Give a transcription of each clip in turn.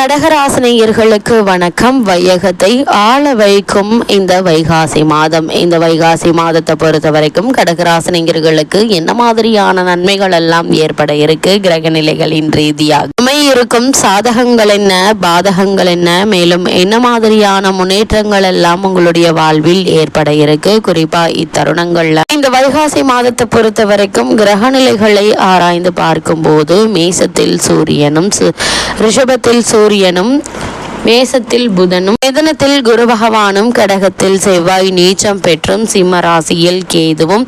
கடகராசினியர்களுக்கு வணக்கம். வையகத்தை ஆள வைக்கும் இந்த வைகாசி மாதம். இந்த வைகாசி மாதத்தை பொறுத்த வரைக்கும் கடகராசினியர்களுக்கு என்ன மாதிரியான நன்மைகள் எல்லாம் ஏற்பட இருக்கு? கிரக நிலைகளின் ரீதியாக. இருக்கும் சாதகங்கள் என்ன? பாதகங்கள் என்ன? மேலும் என்ன மாதிரியான முன்னேற்றங்கள் எல்லாம் உங்களுடைய வாழ்வில் ஏற்பட இருக்கு? குறிப்பா இத்தருணங்கள்ல. இந்த வைகாசி மாதத்தை பொறுத்த வரைக்கும் கிரக நிலைகளை ஆராய்ந்து பார்க்கும்போது மேசத்தில் சூரியனும் சு- ரிஷபத்தில் சூரியனும் மேசத்தில் புதனும் மிதனத்தில் குரு பகவானும் கடகத்தில் செவ்வாய் நீச்சம் பெற்றும் சிம்ம ராசியில் கேதுவும்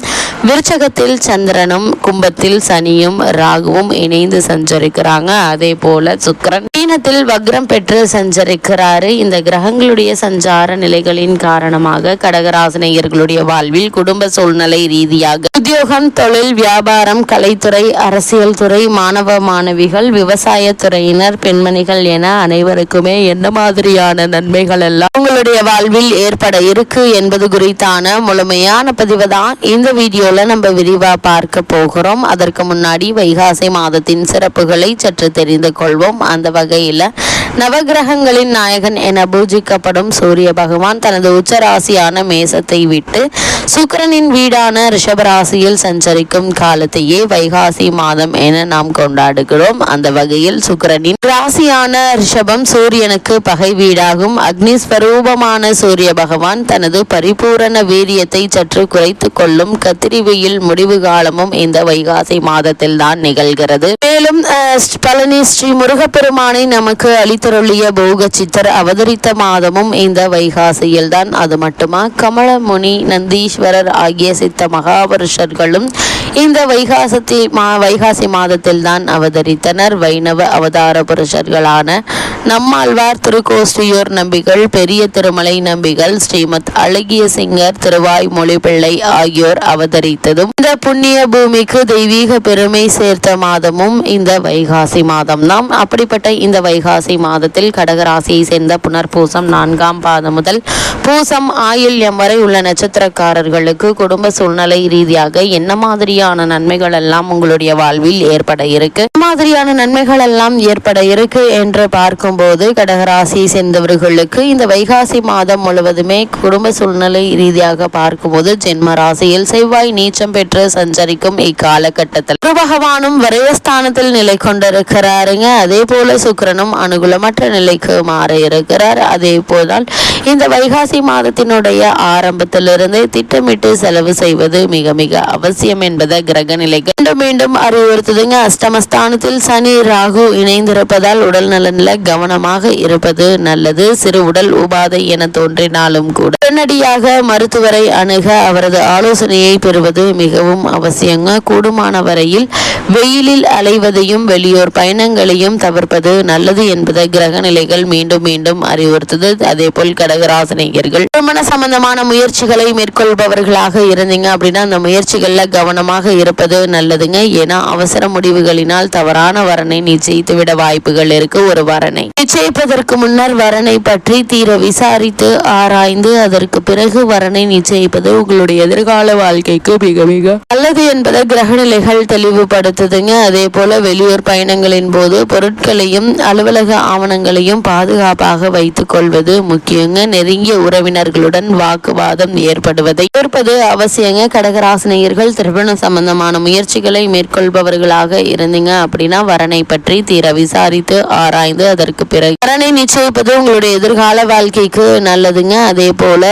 விருச்சகத்தில் சந்திரனும் கும்பத்தில் சனியும் ராகுவும் இணைந்து சஞ்சரிக்கிறாங்க. அதே போல சுக்கிரன் மீனத்தில் வக்ரம் பெற்று சஞ்சரிக்கிறாரு. இந்த கிரகங்களுடைய சஞ்சார நிலைகளின் காரணமாக கடகராசினியர்களுடைய வாழ்வில் குடும்ப சூழ்நிலை ரீதியாக உத்தியோகம் தொழில் வியாபாரம் கலைத்துறை அரசியல் துறை மாணவ மாணவிகள் விவசாய துறையினர் பெண்மணிகள் என அனைவருக்குமே என்ன மாதிரியான நன்மைகள் எல்லாம் உங்களுடைய வாழ்வில் ஏற்பட இருக்கு என்பது குறித்தான முழுமையான பதிவு தான் இந்த வீடியோல நம்ம விரிவா பார்க்க போகிறோம். அதற்கு முன்னாடி வைகாசி மாதத்தின் சிறப்புகளை சற்று தெரிந்து கொள்வோம். அந்த வகையில நவகிரகங்களின் நாயகன் என பூஜிக்கப்படும் சூரிய பகவான் தனது உச்சராசியான மேசத்தை விட்டு சுக்கரனின் வீடான ரிஷபராசியில் சஞ்சரிக்கும் காலத்தையே வைகாசி மாதம் என நாம் கொண்டாடுகிறோம். அந்த வகையில் சுக்கிரனின் ராசியான ரிஷபம் சூரியனுக்கு பகை வீடாகும். அக்னி ஸ்வரூபமான சூரிய பகவான் தனது பரிபூரண வீரியத்தை சற்று குறைத்து கொள்ளும் கத்திரிவையில் முடிவு காலமும் இந்த வைகாசி மாதத்தில் தான் நிகழ்கிறது. மேலும் அஹ், பழனி ஸ்ரீ முருகப்பெருமானை நமக்கு அளித்தருளிய போக சித்தர் அவதரித்த மாதமும் இந்த வைகாசியில்தான். அது மட்டுமா? கமலமுனி நந்தீஸ்வரர் ஆகிய சித்த மகாபுருஷர்களும் இந்த வைகாசத்தி மா வைகாசி மாதத்தில்தான் அவதரித்தனர். வைணவ அவதார புருஷர்களான நம்மாழ்வார் திருக்கோஷ்டியூர் நம்பிகள் பெரிய திருமலை நம்பிகள் ஸ்ரீமத் அழகிய சிங்கர் திருவாய் மொழிபிள்ளை ஆகியோர் அவதரித்ததும் இந்த புண்ணிய பூமிக்கு தெய்வீக பெருமை சேர்த்த மாதமும் இந்த வைகாசி மாதம் தான். அப்படிப்பட்ட இந்த வைகாசி மாதத்தில் கடகராசியை சேர்ந்த புனர்பூசம் நான்காம் பாதம் முதல் பூசம் ஆயில்யம் வரை உள்ள நட்சத்திரக்காரர்களுக்கு குடும்ப சூழ்நிலை ரீதியாக என்ன மாதிரியான நன்மைகள் எல்லாம் உங்களுடைய வாழ்வில் ஏற்பட இருக்கு? மாதிரியான நன்மைகள் எல்லாம் ஏற்பட இருக்கு என்று பார்க்கும்போது கடகராசியை சேர்ந்தவர்களுக்கு இந்த வைகாசி மாதம் முழுவதுமே குடும்ப சூழ்நிலை ரீதியாக பார்க்கும்போது ஜென்ம ராசியில் செவ்வாய் நீச்சம் பெற்று சஞ்சரிக்கும் இக்காலகட்டத்தில். குரு பகவானும் விரயஸ்தானத்தில் நிலை கொண்டிருக்கிறாருங்க. அதே போல சுக்கரனும் அனுகூலமற்ற நிலைக்கு மாற இருக்கிறார். அதே போலால் இந்த வைகாசி மாதத்தினுடைய ஆரம்பத்திலிருந்து திட்டமிட்டு செலவு செய்வது மிக மிக அவசியம் என்பதை கிரக நிலைகள் மீண்டும் மீண்டும் அறிவுறுத்துதுங்க. அஷ்டமஸ்தானத்தில் சனி ராகு இணைந்திருப்பதால் உடல் நலனில் கவனம் கவனமாக இருப்பது நல்லது. சிறு உடல் உபாதை என தோன்றினாலும் கூட. உடனடியாக மருத்துவரை அணுக அவரது ஆலோசனையை பெறுவது மிகவும் அவசியங்க. கூடுமான வரையில் வெயிலில் அலைவதையும் வெளியோர் பயணங்களையும் தவிர்ப்பது நல்லது என்பதை கிரக நிலைகள் மீண்டும் மீண்டும் அறிவுறுத்தது. அதே போல் கடகராசனிகர்கள் திருமண சம்பந்தமான முயற்சிகளை மேற்கொள்பவர்களாக இருந்தீங்க அப்படின்னா அந்த முயற்சிகள்ல கவனமாக இருப்பது நல்லதுங்க. ஏன்னா அவசர முடிவுகளினால் தவறான வரனை நிச்சயித்து விட வாய்ப்புகள் இருக்கு. ஒரு வரனை நிச்சயிப்பதற்கு முன்னர் வரனை பற்றி தீர விசாரித்து ஆராய்ந்து அதற்கு பிறகு வரனை நிச்சயிப்பது உங்களுடைய எதிர்கால வாழ்க்கைக்கு மிக மிக நல்லது என்பதை கிரகநிலைகள் தெளிவுபடுத்துதுங்க. அதே போல வெளியூர் பயணங்களின் போது பொருட்களையும் அலுவலக ஆவணங்களையும் பாதுகாப்பாக வைத்துக் கொள்வது முக்கியங்க. நெருங்கிய உறவினர்களுடன் வாக்குவாதம் ஏற்படுவதை தவிர்ப்பது அவசியங்க. கடகராசினியர்கள் திருமண சம்பந்தமான முயற்சிகளை மேற்கொள்பவர்களாக இருந்தீங்க அப்படின்னா வரனை பற்றி தீர விசாரித்து ஆராய்ந்து அதற்கு பிறகு. வரனை நிச்சயிப்பது உங்களுடைய எதிர்கால வாழ்க்கைக்கு நல்லதுங்க. அதே போல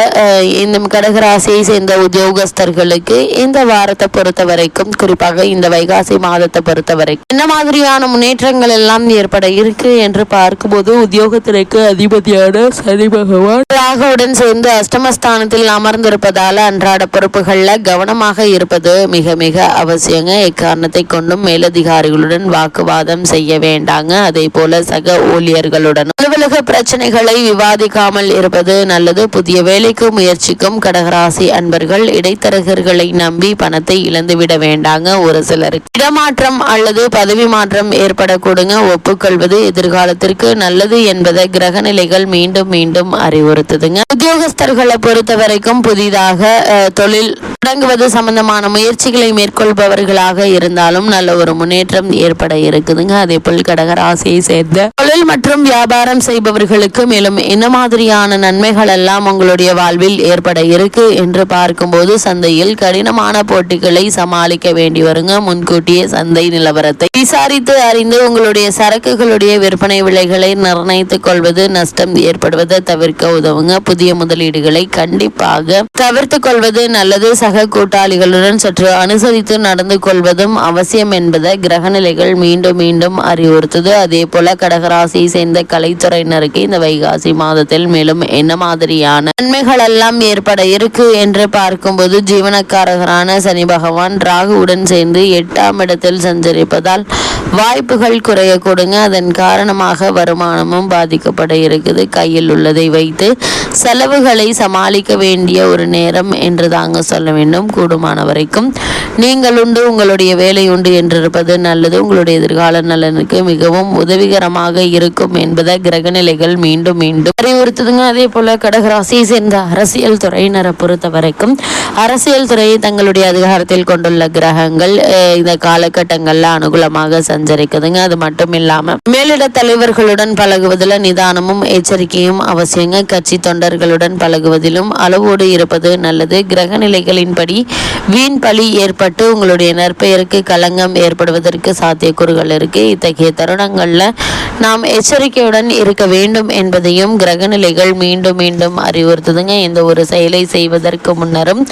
இந்த கடகராசியை சேர்ந்த உத்தியோகஸ்தர்களுக்கு இந்த வாரத்தை பொறுத்த வரைக்கும் குறிப்பாக இந்த வைகாசி மாதத்தை பொறுத்த வரைக்கும் என்ன மாதிரியான முன்னேற்றங்கள் எல்லாம் ஏற்பட இருக்கு என்று பார்க்கும்போது உத்தியோகத்திற்கு அதிபதியான சனி பகவான் ராகுவுடன் சேர்ந்து அஷ்டமஸ்தானத்தில் அமர்ந்திருப்பதால அன்றாட பொறுப்புகள்ல கவனமாக இருப்பது மிக மிக அவசியங்க. எக்காரணத்தை கொண்டும் மேலதிகாரிகளுடன் வாக்குவாதம் செய்ய வேண்டாங்க. அதே போல சக ஊழியர்களுடன் அலுவலக பிரச்சனைகளை விவாதிக்காமல் இருப்பது நல்லது. புதிய வேலைக்கு முயற்சிக்கும் கடகராசி அன்பர்கள் இடைத்தரகர்களை நம்பி பணத்தை இழந்துவிட வேண்டாங்க. ஒரு சிலருக்கு இடமாற்றம் அல்லது பதவி மாற்றம் ஏற்படக்கூடுங்க. ஒப்புக்கொள்வது எதிர்காலத்திற்கு நல்லது என்பதை கிரகநிலைகள் மீண்டும் மீண்டும் அறிவுறுத்துதுங்க. உத்தியோகஸ்தர்களை பொறுத்த வரைக்கும் புதிதாக தொழில் தொடங்குவது சம்பந்தமான முயற்சிகளை மேற்கொள்பவர்களாக இருந்தாலும் நல்ல ஒரு முன்னேற்றம் ஏற்பட இருக்குதுங்க. அதே போல் கடகராசியை சேர்ந்த தொழில் மற்றும் வியாபாரம் செய்பவர்களுக்கு மேலும் என்ன மாதிரியான நன்மைகள் எல்லாம் உங்களுடைய வாழ்வில் ஏற்பட இருக்கு என்று பார்க்கும்போது சந்தையில் கடினமான போட்டிகளை சமாளிக்க வேண்டி வருங்க. முன்கூட்டியே சந்தை நிலவரத்தை விசாரித்து அறிந்து உங்களுடைய சரக்குகளுடைய விற்பனை விலைகளை நிர்ணயித்துக் கொள்வது நஷ்டம் ஏற்படுவதை தவிர்க்க உதவுங்க. புதிய முதலீடுகளை கண்டிப்பாக தவிர்த்து கொள்வது நல்லது. சக கூட்டாளிகளுடன் சற்று அனுசரித்து நடந்து கொள்வதும் அவசியம் என்பதை கிரகநிலைகள் மீண்டும் மீண்டும் அறிவுறுத்துது. அதே போல கடகராசியை சேர்ந்த கலைத்துறையினருக்கு இந்த வைகாசி மாதத்தில் மேலும் என்ன மாதிரியான நன்மைகள் எல்லாம் ஏற்பட இருக்கு என்று பார்க்கும்போது ஜீவனக்காரகரான சனி பகவான் ராகுவுடன் சேர்ந்து எட்டாம் இடத்தில் சஞ்சரிப்பதால் வாய்ப்புகள் குறைய கொடுங்க. அதன் காரணமாக வருமானமும் பாதிக்கப்பட இருக்குது. கையில் உள்ளதை வைத்து செலவுகளை சமாளிக்க வேண்டிய ஒரு நேரம் என்று தாங்க சொல்ல வேண்டும் கூடுமான வரைக்கும் நீங்கள் உண்டு உங்களுடைய வேலை உண்டு என்றிருப்பது நல்லது. உங்களுடைய எதிர்கால நலனுக்கு மிகவும் உதவிகரமாக இருக்கும் என்பதை கிரகநிலைகள் மீண்டும் மீண்டும் அறிவுறுத்துதுங்க. அதே போல கடகராசியை சேர்ந்த அரசியல் துறையினரை பொறுத்த வரைக்கும் அரசியல் துறையை தங்களுடைய அதிகாரத்தில் கொண்டுள்ள கிரகங்கள் இந்த காலகட்டங்கள்ல அனுகூலமாக சஞ்சரிக்குதுங்க. அது மட்டும் இல்லாம மேலிட தலைவர்களுடன் பழகுவதில் நிதானமும் எச்சரிக்கையும் அவசியங்க. கட்சி தொண்டர்களுடன் பழகுவதிலும் அளவோடு இருப்பது நல்லது. கிரக நிலைகளின்படி வீண் பழி ஏற்பட்டு உங்களுடைய நற்பெயருக்கு களங்கம் ஏற்படுவதற்கு சாத்தியக்கூறுகள் இருக்கு. இத்தகைய தருணங்கள்ல நாம் எச்சரிக்கையுடன் இருக்க வேண்டும் என்பதையும் கிரகநிலைகள் மீண்டும் மீண்டும் அறிவுறுத்துதுங்க. இந்த ஒரு செயலை செய்வதற்கு முன்னரும்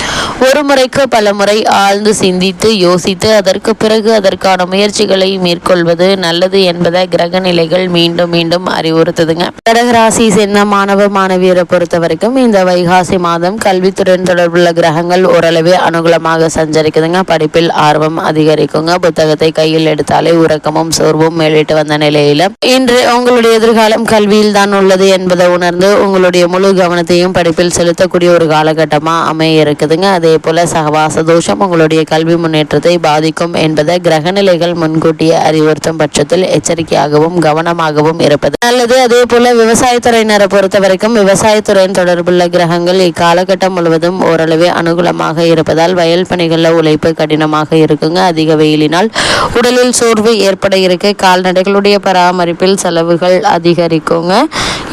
ஒரு முறைக்கு பல முறை ஆழ்ந்து சிந்தித்து யோசித்து அதற்கு பிறகு அதற்கான முயற்சிகளை மேற்கொள்வது நல்லது என்பதை கிரகநிலைகள் மீண்டும் மீண்டும் அறிவுறுத்துதுங்க. கடகராசி சேர்ந்த மாணவ மாணவியரை பொறுத்த வரைக்கும் இந்த வைகாசி மாதம் கல்வித்துறையின் தொடர்புள்ள கிரகங்கள் ஒரு ஓரளவே அனுகூலமாக சஞ்சரிக்குதுங்க. படிப்பில் ஆர்வம் அதிகரிக்குங்க. புத்தகத்தை கையில் எடுத்தாலே உறக்கமும் சோர்வும் மேலிட்டு வந்த நிலையில. இன்று உங்களுடைய எதிர்காலம் கல்வியில் தான் உள்ளது என்பதை உணர்ந்து உங்களுடைய முழு கவனத்தையும் படிப்பில் செலுத்தக்கூடிய ஒரு காலகட்டமா அமைய இருக்குதுங்க அதே போல சகவாச தோஷம் உங்களுடைய கல்வி முன்னேற்றத்தை பாதிக்கும் என்பதை கிரகநிலைகள் முன்கூட்டியே அறிவுறுத்தும் பட்சத்தில் எச்சரிக்கையாகவும் கவனமாகவும் இருப்பது நல்லது. அதே போல விவசாயத்துறையினரை பொறுத்த வரைக்கும் விவசாயத்துறையின் தொடர்புள்ள கிரகங்கள் இக்காலகட்டம் முழுவதும் ஓரளவு அனுகூலமாக இருப்பதால் வயல் பணிகளில் உழைப்பு கடினமாக இருக்குங்க. அதிக வெயிலினால் உடலில் சோர்வு ஏற்பட இருக்க. கால்நடைகளுடைய பராமரிப்பில் செலவுகள் அதிகரிக்குங்க.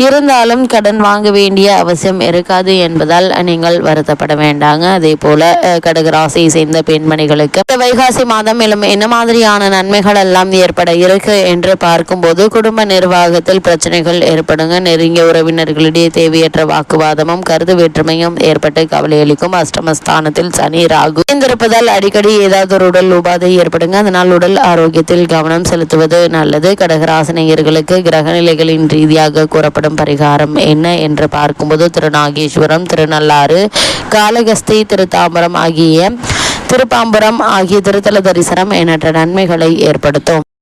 இருந்தாலும் கடன் வாங்க வேண்டிய அவசியம் இருக்காது என்பதால் நீங்கள் வருத்தப்பட வேண்டாங்க. அதே போல கடகராசியை சேர்ந்த பெண்மணிகளுக்கு வைகாசி மாதம் மேலும் என்ன மாதிரியான நன்மைகள் எல்லாம் ஏற்பட இருக்கு என்று பார்க்கும்போது குடும்ப நிர்வாகத்தில் பிரச்சனைகள் ஏற்படுங்க. நெருங்கிய உறவினர்களிடையே தேவையற்ற வாக்குவாதமும் கருத்து வேற்றுமையும் ஏற்பட்டு கவலையளிக்கும் அஷ்டமஸ்தானத்தில் சனி ராகு இருந்திருப்பதால் அடிக்கடி ஏதாவது ஒரு உடல் உபாதை ஏற்படுங்க. அதனால் உடல் ஆரோக்கியத்தில் கவனம் செலுத்துவது நல்லது. கடகராசினியர்களுக்கு கிரகநிலைகளின் ரீதியாக கூறப்படும் பரிகாரம் என்ன என்று பார்க்கும்போது திருநாகேஸ்வரம் திருநள்ளாறு காளகஸ்தி திருத்தாம்பரம் ஆகிய திருப்பாம்பரம் ஆகிய திருத்தல தரிசனம் எண்ணற்ற நன்மைகளை ஏற்படுத்தும்.